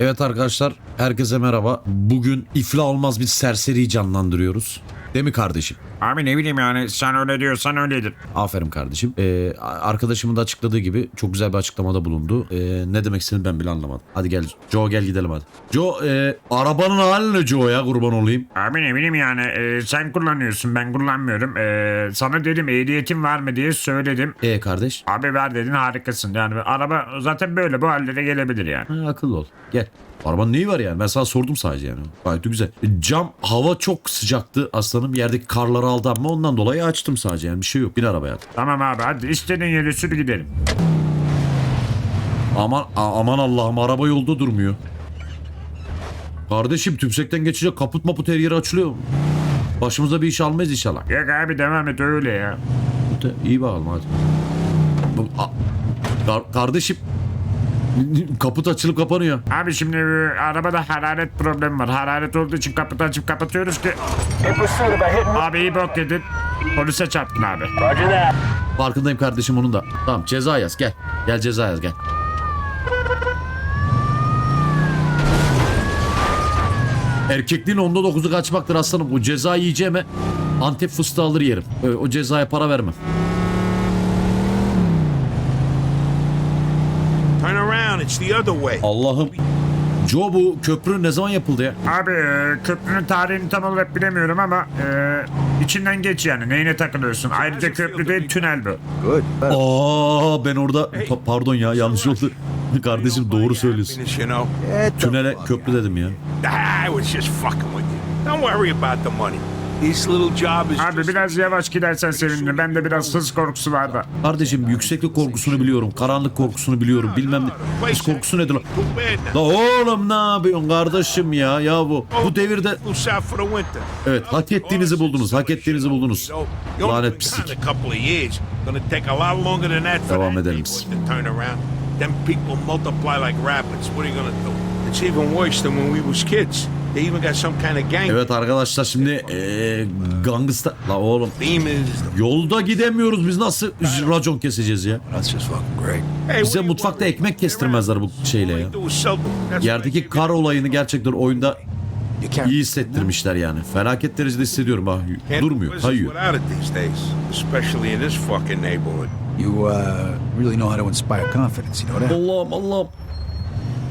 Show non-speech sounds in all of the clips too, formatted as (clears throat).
Evet arkadaşlar, herkese merhaba. Bugün iflah olmaz bir serseriyi canlandırıyoruz. Değil mi kardeşim? Abi ne bileyim yani sen öyle diyorsan öyledir. Aferin kardeşim. Ee, arkadaşımın da açıkladığı gibi çok güzel bir açıklamada bulundu. Ee, ne demek istediğini ben bile anlamadım. Hadi gel Joe gel gidelim hadi. Joe e, arabanın hali ne Joe ya kurban olayım. Abi ne bileyim yani e, sen kullanıyorsun ben kullanmıyorum. E, sana dedim ehliyetin var mı diye söyledim. E kardeş. Abi ver dedin harikasın. Yani araba zaten böyle bu hallere gelebilir yani. Ha, akıllı ol. Gel. Arabanın neyi var yani? Ben sana sordum sadece yani. Gayet güzel. Cam hava çok sıcaktı aslanım. Yerdeki karları aldı ama ondan dolayı açtım sadece yani. Bir şey yok. Bin arabaya. Tamam abi hadi istediğin yere sür gidelim. Aman a- aman Allah'ım araba yolda durmuyor. Kardeşim tümsekten geçecek kaput maput her yeri açılıyor. Başımıza bir iş almayız inşallah. Yok abi devam et öyle ya. İyi bakalım hadi. Bu- a- Kar- kardeşim kaput açılıp kapanıyor. Abi şimdi e, arabada hararet problemi var. Hararet olduğu için kaputu açıp kapatıyoruz ki. Abi iyi bok dedin. Polise çarptın abi. Farkındayım kardeşim onun da. Tamam ceza yaz gel. Gel ceza yaz gel. Erkekliğin onda dokuzu kaçmaktır aslanım. O ceza yiyeceğime Antep fıstığı alır yerim. Ö- O cezaya para vermem. İt's the other way. Allah'ım. Joe bu köprü ne zaman yapıldı ya? Abi e, köprünün tarihini tam olarak bilemiyorum ama e, içinden geç yani neyine takılıyorsun. Ayrıca köprü değil tünel bu. Good. Aa ben orada Pa- pardon ya yanlış oldu. Kardeşim doğru söylüyorsun. You know? Get the Tünele fuck köprü dedim ya. I was just fucking with you. Don't worry about the money. This little job is Abi biraz yavaş gidersen sevinirim. Bende biraz hız korkusu var da. Kardeşim yükseklik korkusunu biliyorum. Karanlık korkusunu biliyorum. Bilmem ne. Hız korkusu nedir La oğlum ne yapıyorsun kardeşim ya? Ya bu bu devirde evet hak ettiğinizi buldunuz. Hak ettiğinizi buldunuz. Lanet pislik. Devam edelim around. Them people multiply like rabbits. What are you gonna do? It's even worse than when we was kids. They even got some kind of gang. Evet arkadaşlar şimdi eee gangsta... La oğlum yolda gidemiyoruz biz nasıl racon keseceğiz ya? That's just fucking great. Hey, Bize what do you mutfakta ekmek kestirmezler bu şeyle ya. Yerdeki kar olayını gerçekten oyunda iyi hissettirmişler yani. Felaket derecede hissediyorum ha. Do Durmuyor, uh, that? Allah'ım Allah'ım.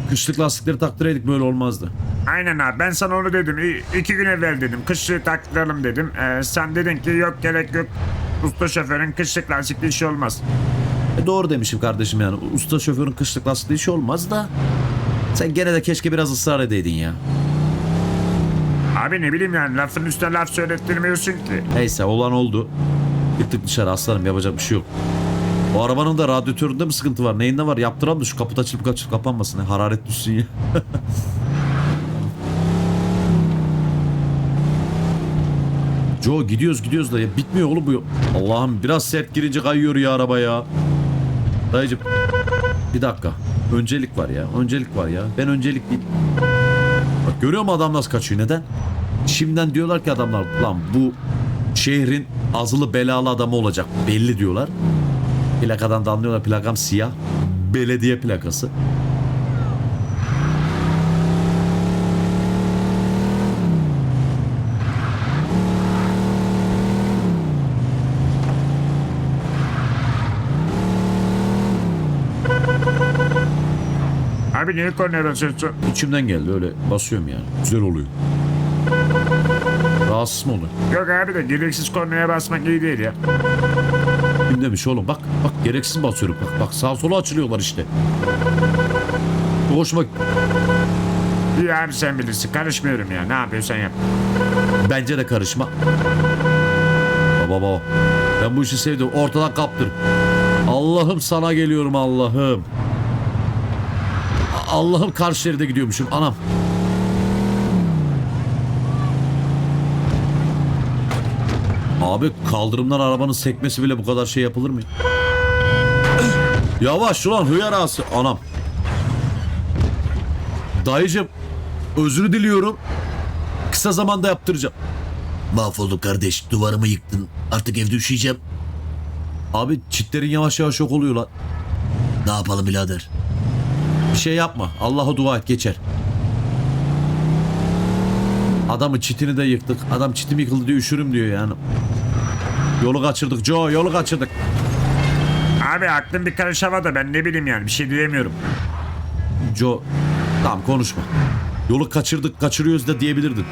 Kışlık lastikleri taktıraydık böyle olmazdı. Aynen abi ben sana onu dedim. İ- iki gün evvel dedim. Kışlığı taktıralım dedim. E, sen dedin ki yok gerek yok. Usta şoförün kışlık lastikli işi olmaz. E doğru demişim kardeşim yani. Usta şoförün kışlık lastikli işi olmaz da. Sen gene de keşke biraz ısrar edeydin ya. Abi ne bileyim yani lafın üstüne laf söylettirmiyorsun ki. Neyse olan oldu. Gittik dışarı aslanım yapacak bir şey yok. O arabanın da radyatöründe mi sıkıntı var? Neyinde var? Yaptıralım da şu kaput açılıp açılıp kapanmasın. Hararet düşsün ya. (laughs) Joe gidiyoruz gidiyoruz da ya bitmiyor oğlum bu. Allah'ım biraz sert girince kayıyor ya araba ya. Dayıcım bir dakika. Öncelik var ya. Öncelik var ya. Ben öncelik değil. Bak görüyor musun adam nasıl kaçıyor? Neden? Şimdiden diyorlar ki adamlar lan bu şehrin azılı belalı adamı olacak belli diyorlar. Plakadan da anlıyorlar plakam siyah. Belediye plakası. Abi niye kornaya basıyorsun? İçimden geldi öyle basıyorum yani. Güzel oluyor. Rahatsız mı oluyor? Yok abi de gereksiz kornaya basmak iyi değil ya. Kim demiş oğlum bak bak gereksiz basıyorum bak bak sağa sola açılıyorlar işte. Hoşuma İyi abi sen bilirsin karışmıyorum ya ne yapıyorsan yap. bence de karışma. Baba baba. Ben bu işi sevdim. Ortadan kaptır. Allah'ım sana geliyorum Allah'ım. Allah'ım karşı şeride gidiyormuşum. Anam. Abi kaldırımdan arabanın sekmesi bile bu kadar şey yapılır mı? Yavaş ulan hıyar ağası. Anam. Dayıcım özür diliyorum. Kısa zamanda yaptıracağım. Mahvoldum kardeş. Duvarımı yıktın. Artık evde üşüyeceğim. Abi çitlerin yavaş yavaş yok oluyor lan. Ne yapalım birader? Bir şey yapma. Allah'a dua et geçer. Adamın çitini de yıktık. Adam çitim yıkıldı diye üşürüm diyor yani. Yolu kaçırdık Joe yolu kaçırdık. Abi aklım bir karış havada ben ne bileyim yani bir şey diyemiyorum. Joe tamam konuşma. Yolu kaçırdık kaçırıyoruz da diyebilirdin.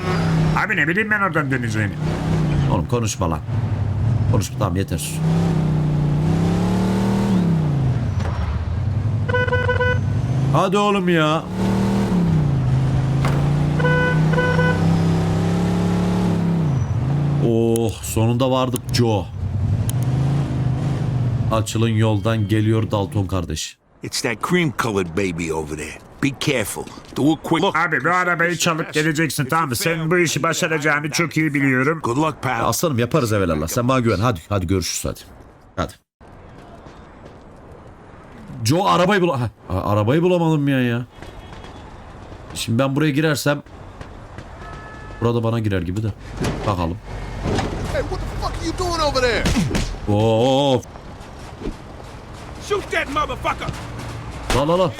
Abi ne bileyim ben oradan döneceğini. Oğlum konuşma lan. Konuşma tamam yeter. Hadi oğlum ya. Oh sonunda vardık Joe. Açılın yoldan geliyor Dalton kardeş. It's that cream colored baby over there. Be careful. Do a quick look. Abi bu arabayı çalıp geleceksin tamam mı? Senin bu işi başaracağını çok iyi biliyorum. Good luck, pal. Aslanım yaparız evvelallah. Sen bana güven. Hadi hadi görüşürüz hadi. Hadi. Joe arabayı bul ha, arabayı bulamadım ya ya. Şimdi ben buraya girersem burada bana girer gibi de. Bakalım. Hey, what the fuck are you doing over there? Oo. Shoot that motherfucker! La la la.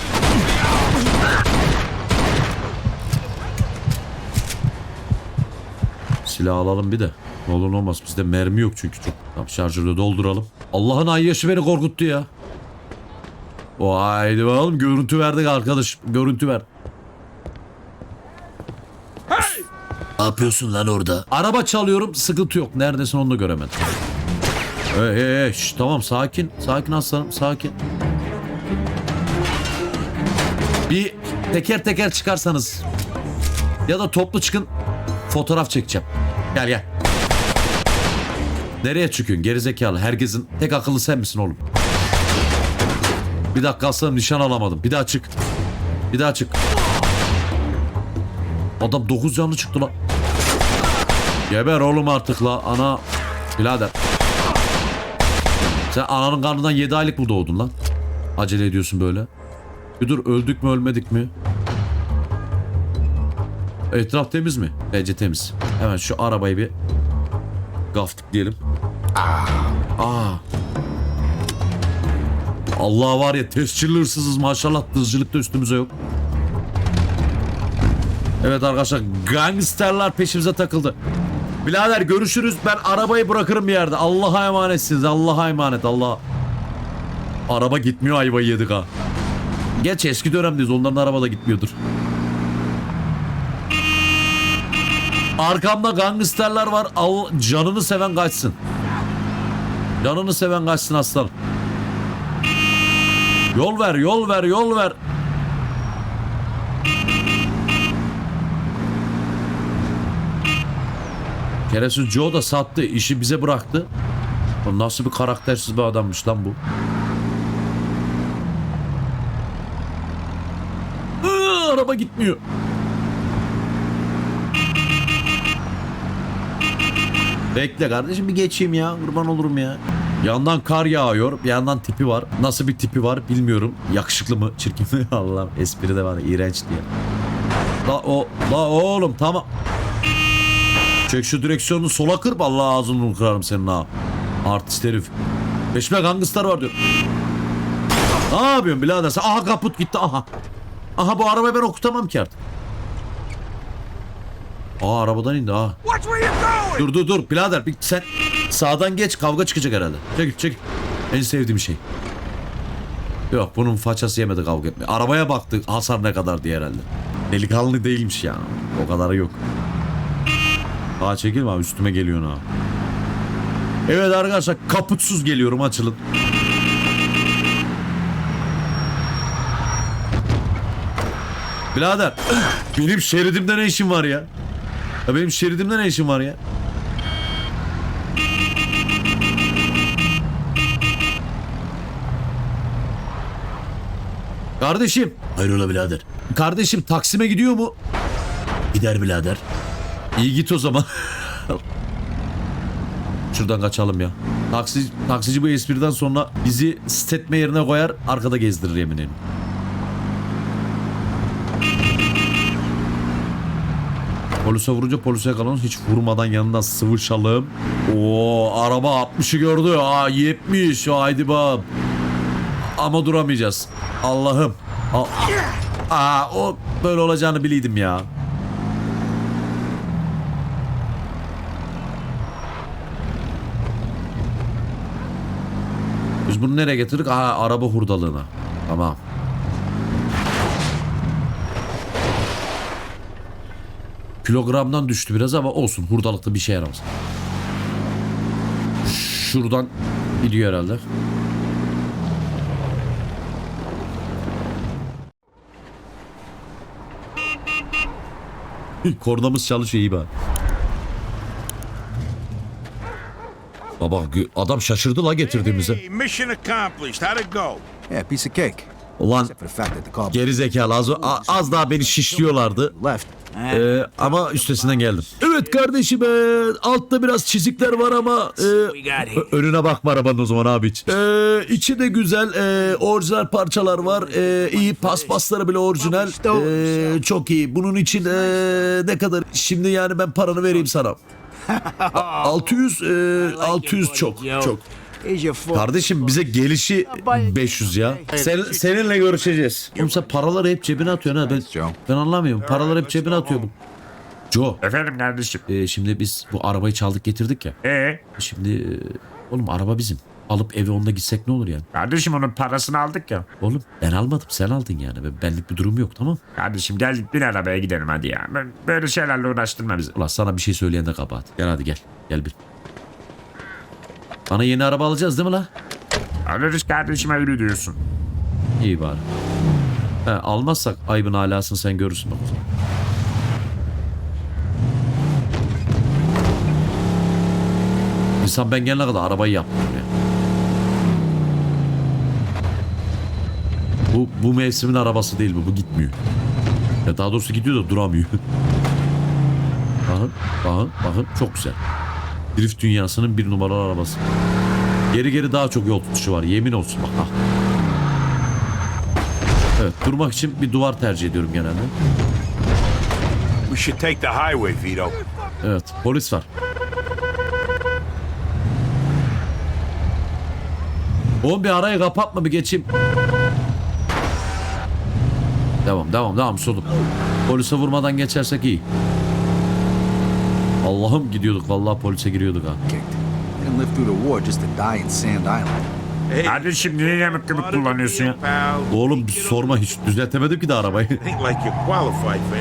Silah alalım bir de. Ne olur ne olmaz. Bizde mermi yok çünkü çok. Tamam şarjörü dolduralım. Allah'ın ay yaşı beni korkuttu ya. Vay bakalım görüntü verdik arkadaş. Görüntü ver. Ne yapıyorsun lan orada? Araba çalıyorum sıkıntı yok. Neredesin onu da göremedim. Hey hey hey şş, tamam sakin. Sakin aslanım sakin. Bir teker teker çıkarsanız ya da toplu çıkın fotoğraf çekeceğim. Gel gel. Nereye çıkıyorsun gerizekalı? Herkesin tek akıllı sen misin oğlum? Bir dakika aslanım nişan alamadım. Bir daha çık. Bir daha çık. Adam 9 canlı çıktı lan. Geber oğlum artık la ana. Birader. Sen ananın karnından 7 aylık mı doğdun lan? Acele ediyorsun böyle. Bir dur öldük mü ölmedik mi? Etraf temiz mi? Bence temiz. Hemen şu arabayı bir gaftık diyelim. Aa. Allah var ya tescilli hırsızız maşallah hızcılık da üstümüze yok. Evet arkadaşlar gangsterler peşimize takıldı. Birader görüşürüz ben arabayı bırakırım bir yerde. Allah'a emanetsiniz Allah'a emanet Allah. Araba gitmiyor ayvayı yedik ha. Geç eski dönemdeyiz onların araba da gitmiyordur. Arkamda gangsterler var. Al, canını seven kaçsın. Canını seven kaçsın aslanım. Yol ver, yol ver, yol ver. Keresiz Joe da sattı. işi bize bıraktı. O nasıl bir karaktersiz bir adammış lan bu. Iı, araba gitmiyor. Bekle kardeşim bir geçeyim ya. Kurban olurum ya. Yandan kar yağıyor. Bir yandan tipi var. Nasıl bir tipi var bilmiyorum. Yakışıklı mı? Çirkin mi? (laughs) Allah'ım espri de var. iğrenç diye. La o la oğlum tamam. Çek şu direksiyonunu sola kır. Allah ağzını kırarım senin ha. Artist herif. Peşime gangster var diyor. Ne yapıyorsun birader sen? Aha kaput gitti aha. Aha bu arabayı ben okutamam ki artık. Aa arabadan indi ha. Dur dur dur birader bir sen sağdan geç kavga çıkacak herhalde. Çekil çekil. En sevdiğim şey. Yok bunun façası yemedi kavga etme. Arabaya baktı hasar ne kadar diye herhalde. Delikanlı değilmiş ya. O kadarı yok. Aa çekilme abi üstüme geliyorsun ha. Evet arkadaşlar kaputsuz geliyorum açılın. Birader (clears throat) benim şeridimde ne işin var ya? Ya benim şeridimde ne işin var ya? Kardeşim. Hayrola birader. Kardeşim Taksim'e gidiyor mu? Gider birader. İyi git o zaman. (laughs) Şuradan kaçalım ya. Taksi, taksici bu espriden sonra bizi stetme yerine koyar arkada gezdirir yemin ederim. Polise vurunca polise yakalanır. Hiç vurmadan yanından sıvışalım. Oo araba 60'ı gördü. Aa 70. Haydi bab. Ama duramayacağız. Allah'ım. Aa, aa, o böyle olacağını biliydim ya. Biz bunu nereye getirdik? Aa, araba hurdalığına. Tamam. Kilogramdan düştü biraz ama olsun. Hurdalıkta bir şey yaramaz. Şuradan gidiyor herhalde. Kornamız çalışıyor iyi bak. Baba adam şaşırdı la getirdiğimize. Hey, mission accomplished. How'd it go? Yeah, piece of cake. Ulan geri zekalı az, az daha beni şişliyorlardı. Ee, ama üstesinden geldim. Evet kardeşim ee, altta biraz çizikler var ama ö- önüne bakma arabanın o zaman abi hiç. Ee, içi de güzel ee, orijinal parçalar var. Ee, iyi paspasları bile orijinal. Ee, çok iyi. Bunun için ee, ne kadar? Şimdi yani ben paranı vereyim sana. A- 600 ee, 600 çok çok. Kardeşim bize gelişi 500 ya. Sen, seninle görüşeceğiz. Oğlum sen paraları hep cebine atıyorsun ha. Ben, ben anlamıyorum. Paraları hep cebine atıyor bu. Joe. Efendim kardeşim. e, şimdi biz bu arabayı çaldık getirdik ya. Ee, Şimdi e, oğlum araba bizim. Alıp eve onunla gitsek ne olur yani? kardeşim onun parasını aldık ya. Oğlum ben almadım sen aldın yani. Ben- Benlik bir durum yok tamam. Kardeşim gel bin arabaya gidelim hadi ya. Ben böyle şeylerle uğraştırma bizi. Ulan sana bir şey söyleyen de kabahat. Gel hadi gel. Gel bir. Bana yeni araba alacağız değil mi la? Alırız kardeşim ayıp diyorsun. İyi bari. He, almazsak ayıbın alasını sen görürsün bak. İnsan ben gelene kadar arabayı yaptım ya. Bu, bu mevsimin arabası değil bu. Bu gitmiyor. Ya daha doğrusu gidiyor da duramıyor. (laughs) bakın, bakın, bakın. Çok güzel. Drift dünyasının bir numaralı arabası. Geri geri daha çok yol tutuşu var. Yemin olsun bak. Ah. Evet durmak için bir duvar tercih ediyorum genelde. We should take the highway, Vito. Evet polis var. Oğlum bir arayı kapatma bir geçeyim. Devam devam devam solum. Polise vurmadan geçersek iyi. Allah'ım gidiyorduk vallahi polise giriyorduk ha. Didn't live through the war just to die in Sand Island. Hey, Kardeşim niye yamuk gibi kullanıyorsun ya? Oğlum bir sorma hiç düzeltemedim ki de arabayı.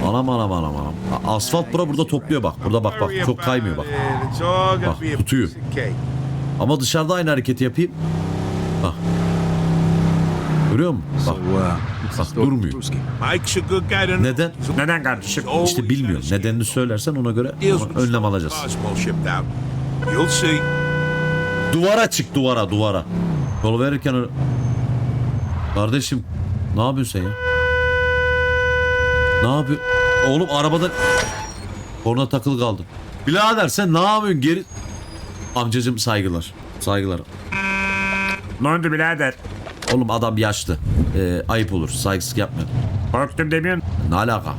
Anam anam anam anam. Asfalt bura burada topluyor bak. Burada bak bak çok kaymıyor bak. Bak, tutuyor. Ama dışarıda aynı hareketi yapayım. Görüyor musun? Bak. uh, Bak, durmuyor. Neden? Neden kardeşim? İşte bilmiyorum. Nedenini söylersen ona göre önlem alacağız. Duvara çık duvara duvara. Yol verirken öyle... Kardeşim ne yapıyorsun sen ya? Ne yapıyor? Oğlum arabada korna takılı kaldı. Birader sen ne yapıyorsun geri? Amcacım saygılar. Saygılar. Ne oldu birader? Oğlum adam yaşlı. Ee, ayıp olur. Saygısızlık yapma. Korktum demiyorsun. Ne alaka?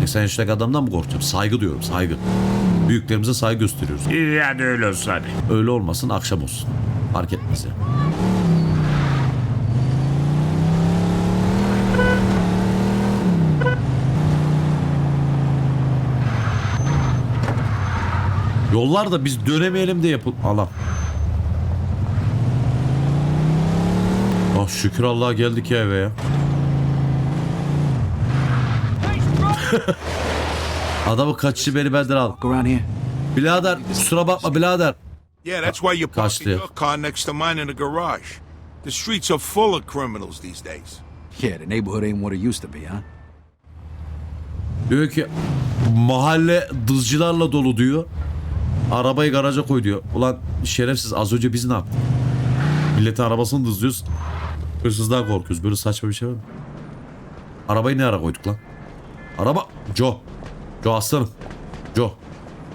80 yaşındaki adamdan mı korkacağım? Saygı diyorum saygı. Büyüklerimize saygı gösteriyoruz. İyi hadi öyle olsun hadi. Öyle olmasın akşam olsun. Fark etmez ya. Yollar da biz dönemeyelim de yapın. Allah. Şükür Allah'a geldik ya eve ya. (laughs) Adamı kaçışı beni benden al. Birader kusura bakma birader. Yeah, that's why Kaçtı. parking your car next to mine in the garage. The streets are full of criminals these days. Yeah, the neighborhood ain't what it used to be, huh? Diyor ki mahalle dızcılarla dolu diyor. Arabayı garaja koy diyor. Ulan şerefsiz az önce biz ne yaptık? Milletin arabasını dızlıyoruz. Hırsızdan korkuyoruz. Böyle saçma bir şey var mı? Arabayı ne ara koyduk lan? Araba... Joe. Joe aslanım. Joe.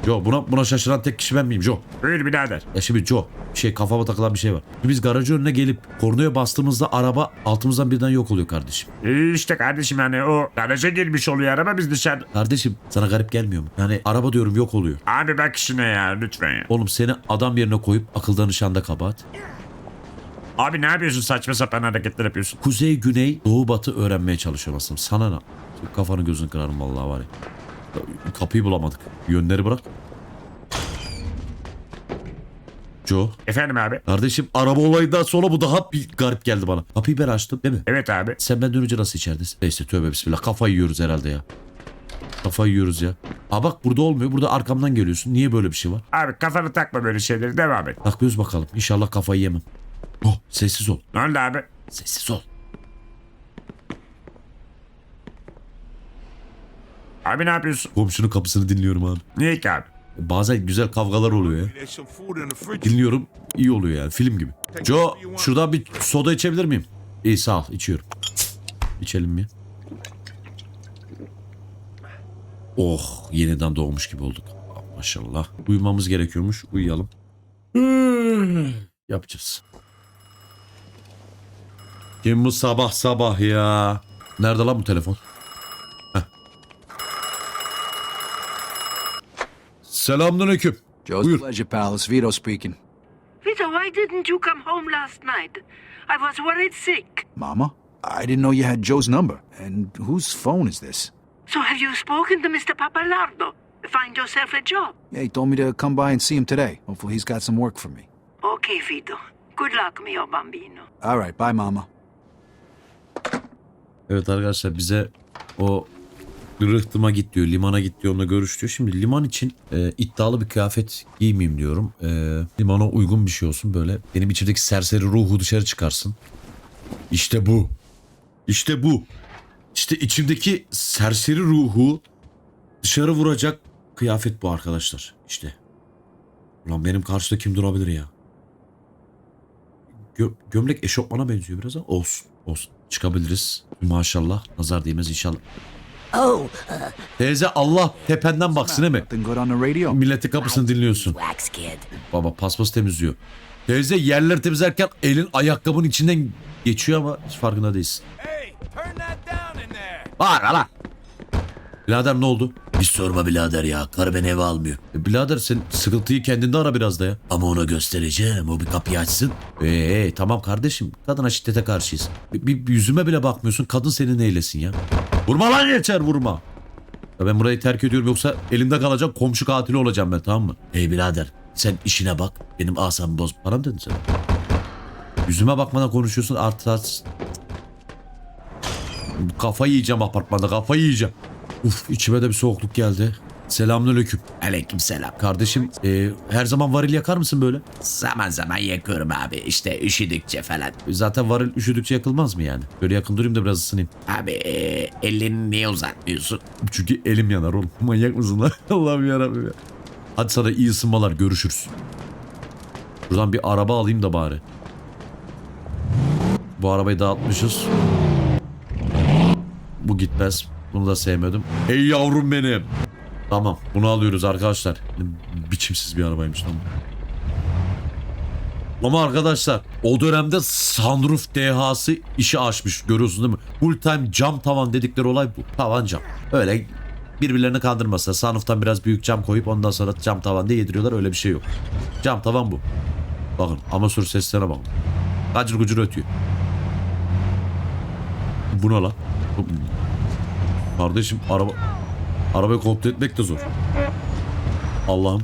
Joe buna, buna şaşıran tek kişi ben miyim Joe? Buyur birader. Ya şimdi Joe şey kafama takılan bir şey var. Biz garajın önüne gelip kornaya bastığımızda araba altımızdan birden yok oluyor kardeşim. İyi işte kardeşim yani o garaja girmiş oluyor araba biz dışarı. Kardeşim sana garip gelmiyor mu? Yani araba diyorum yok oluyor. Abi bak işine ya lütfen ya. Oğlum seni adam yerine koyup akıldan nişanda kabahat. Abi ne yapıyorsun saçma sapan hareketler yapıyorsun. Kuzey, güney, doğu, batı öğrenmeye çalışıyorum aslında. Sana ne? Kafanı gözünü kırarım vallahi var ya. Kapıyı bulamadık. Yönleri bırak. Joe. Efendim abi. Kardeşim araba olayından sonra bu daha bir garip geldi bana. Kapıyı ben açtım değil mi? Evet abi. Sen benden önce nasıl içeridesin? Neyse tövbe bismillah. Kafayı yiyoruz herhalde ya. Kafayı yiyoruz ya. Aa bak burada olmuyor. Burada arkamdan geliyorsun. Niye böyle bir şey var? Abi kafanı takma böyle şeyleri devam et. Bakıyoruz bakalım. İnşallah kafayı yemem. Oh sessiz ol. Ne oldu abi? Sessiz ol. Abi ne yapıyorsun? Komşunun kapısını dinliyorum abi. Niye ki abi? Bazen güzel kavgalar oluyor ya. Dinliyorum. iyi oluyor yani. Film gibi. Joe şuradan bir soda içebilir miyim? İyi sağ ol. içiyorum. İçelim mi? Oh yeniden doğmuş gibi olduk. Maşallah. Uyumamız gerekiyormuş. Uyuyalım. Yapacağız. Kim bu sabah sabah ya? Nerede lan bu telefon? Heh. Selamünaleyküm. Joe's Buyur. pleasure, pal. It's Vito speaking. Vito, why didn't you come home last night? I was worried sick. Mama? I didn't know you had Joe's number. And whose phone is this? So have you spoken to Mr. Papalardo? Find yourself a job. Yeah, he told me to come by and see him today. Hopefully he's got some work for me. Okay, Vito. Good luck, mio bambino. All right, bye, Mama. Evet arkadaşlar bize o rıhtıma git diyor, limana git diyor, onunla görüş diyor. Şimdi liman için e, iddialı bir kıyafet giymeyeyim diyorum. E, limana uygun bir şey olsun böyle. Benim içimdeki serseri ruhu dışarı çıkarsın. İşte bu. İşte bu. İşte içimdeki serseri ruhu dışarı vuracak kıyafet bu arkadaşlar. İşte. Ulan benim karşıda kim durabilir ya? Gö- gömlek eşofmana benziyor biraz ama olsun. Olsun. Çıkabiliriz. Maşallah. Nazar değmez inşallah. Oh, Teyze Allah tependen baksın değil mi? Milletin kapısını dinliyorsun. Baba paspas temizliyor. Teyze yerleri temizlerken elin ayakkabının içinden geçiyor ama hiç farkında değilsin. Hey. Bağırma lan. Birader ne oldu? Bir sorma birader ya. Karı beni eve almıyor. E, birader sen sıkıntıyı kendinde ara biraz da ya. Ama ona göstereceğim. O bir kapıyı açsın. Ee tamam kardeşim. Kadına şiddete karşıyız. Bir, bir- bir yüzüme bile bakmıyorsun. Kadın seni neylesin ya? Vurma lan geçer vurma. Ya ben burayı terk ediyorum yoksa elimde kalacak komşu katili olacağım ben tamam mı? Hey birader sen işine bak. Benim asamı boz. Bana mı dedin sen? Yüzüme bakmadan konuşuyorsun artı artı. Kafayı yiyeceğim apartmanda kafayı yiyeceğim. Uf içime de bir soğukluk geldi. Selamünaleyküm. Aleyküm selam. Kardeşim e, her zaman varil yakar mısın böyle? Zaman zaman yakıyorum abi işte üşüdükçe falan. Zaten varil üşüdükçe yakılmaz mı yani? Böyle yakın durayım da biraz ısınayım. Abi elini niye uzatmıyorsun? Çünkü elim yanar oğlum. (laughs) Manyak mısın lan? (laughs) Allah'ım yarabbim ya. Hadi sana iyi ısınmalar görüşürüz. Buradan bir araba alayım da bari. Bu arabayı dağıtmışız. Bu gitmez. Bunu da sevmedim. Hey yavrum benim. Tamam bunu alıyoruz arkadaşlar. Biçimsiz bir arabaymış tamam. Ama arkadaşlar o dönemde sunroof dehası işi açmış görüyorsun değil mi? Full time cam tavan dedikleri olay bu. Tavan cam. Öyle birbirlerini kandırmasa sunroof'tan biraz büyük cam koyup ondan sonra cam tavan diye yediriyorlar öyle bir şey yok. Cam tavan bu. Bakın amatör seslerine bakın. Gacır gucur ötüyor. Bu ne lan? Kardeşim araba arabayı kontrol etmek de zor. Allah'ım.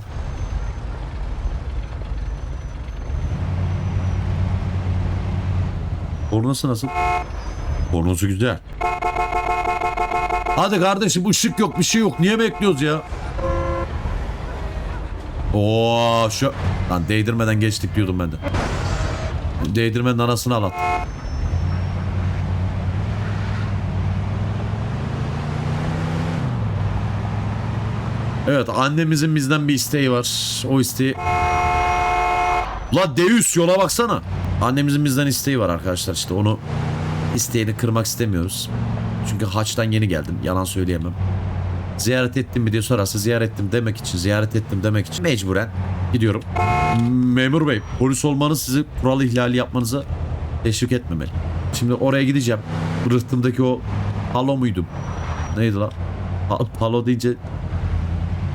Kornası nasıl? Kornası güzel. Hadi kardeşim ışık yok bir şey yok. Niye bekliyoruz ya? Oo şu... Lan değdirmeden geçtik diyordum ben de. Değdirmenin anasını ağlat. Evet annemizin bizden bir isteği var. O isteği... La Deus yola baksana. Annemizin bizden isteği var arkadaşlar işte onu isteğini kırmak istemiyoruz. Çünkü haçtan yeni geldim yalan söyleyemem. Ziyaret ettim mi diye sorarsa ziyaret ettim demek için ziyaret ettim demek için mecburen gidiyorum. Memur bey polis olmanız sizi kural ihlali yapmanıza teşvik etmemeli. Şimdi oraya gideceğim. Rıhtımdaki o palo muydum? Neydi la? Pa- Palo deyince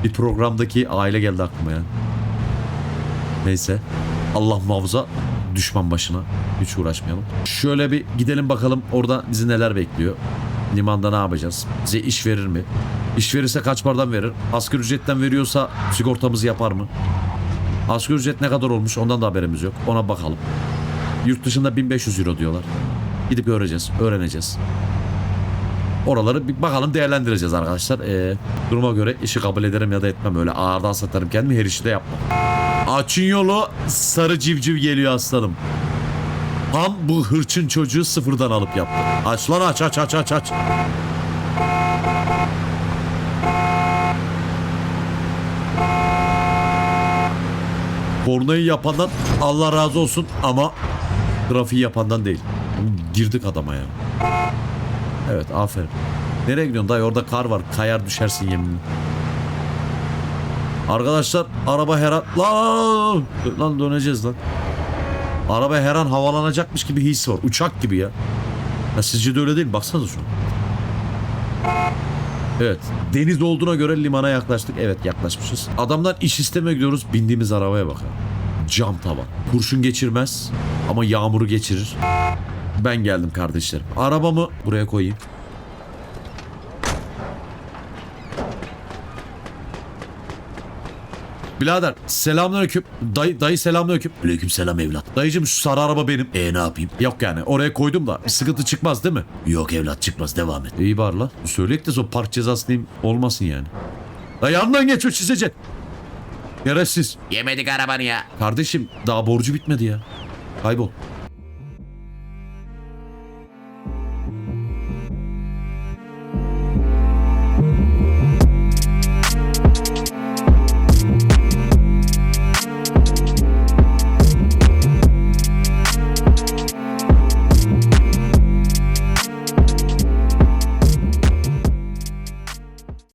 bir programdaki aile geldi aklıma ya. Neyse. Allah muhafaza düşman başına. Hiç uğraşmayalım. Şöyle bir gidelim bakalım orada bizi neler bekliyor. Limanda ne yapacağız? Bize iş verir mi? İş verirse kaç paradan verir? Asgari ücretten veriyorsa sigortamızı yapar mı? Asgari ücret ne kadar olmuş ondan da haberimiz yok. Ona bakalım. Yurt dışında 1500 euro diyorlar. Gidip göreceğiz, öğreneceğiz. Oraları bir bakalım değerlendireceğiz arkadaşlar. Ee, duruma göre işi kabul ederim ya da etmem. Öyle ağırdan satarım kendimi her işi de yapmam. Açın yolu sarı civciv geliyor aslanım. Tam bu hırçın çocuğu sıfırdan alıp yaptı. Aç lan aç aç aç aç aç. Kornayı yapandan Allah razı olsun ama trafiği yapandan değil. Girdik adama ya. Evet aferin. Nereye gidiyorsun dayı orada kar var kayar düşersin yeminle. Arkadaşlar araba her an... Lan, lan döneceğiz lan. Araba her an havalanacakmış gibi his var. Uçak gibi ya. ya sizce de öyle değil? Baksanıza şuna. Evet. Deniz olduğuna göre limana yaklaştık. Evet yaklaşmışız. Adamdan iş istemeye gidiyoruz. Bindiğimiz arabaya bak. ha. Cam tavan. Kurşun geçirmez ama yağmuru geçirir. Ben geldim kardeşlerim. Arabamı buraya koyayım. Birader selamünaleyküm. Dayı, dayı selamünaleyküm. Aleyküm selam evlat. Dayıcım şu sarı araba benim. E ne yapayım? Yok yani oraya koydum da bir sıkıntı çıkmaz değil mi? Yok evlat çıkmaz devam et. İyi var la. Söyleyek de son park cezası diyeyim olmasın yani. Dayı yandan geç o çizecek. Gereksiz. Yemedik arabanı ya. Kardeşim daha borcu bitmedi ya. Kaybol.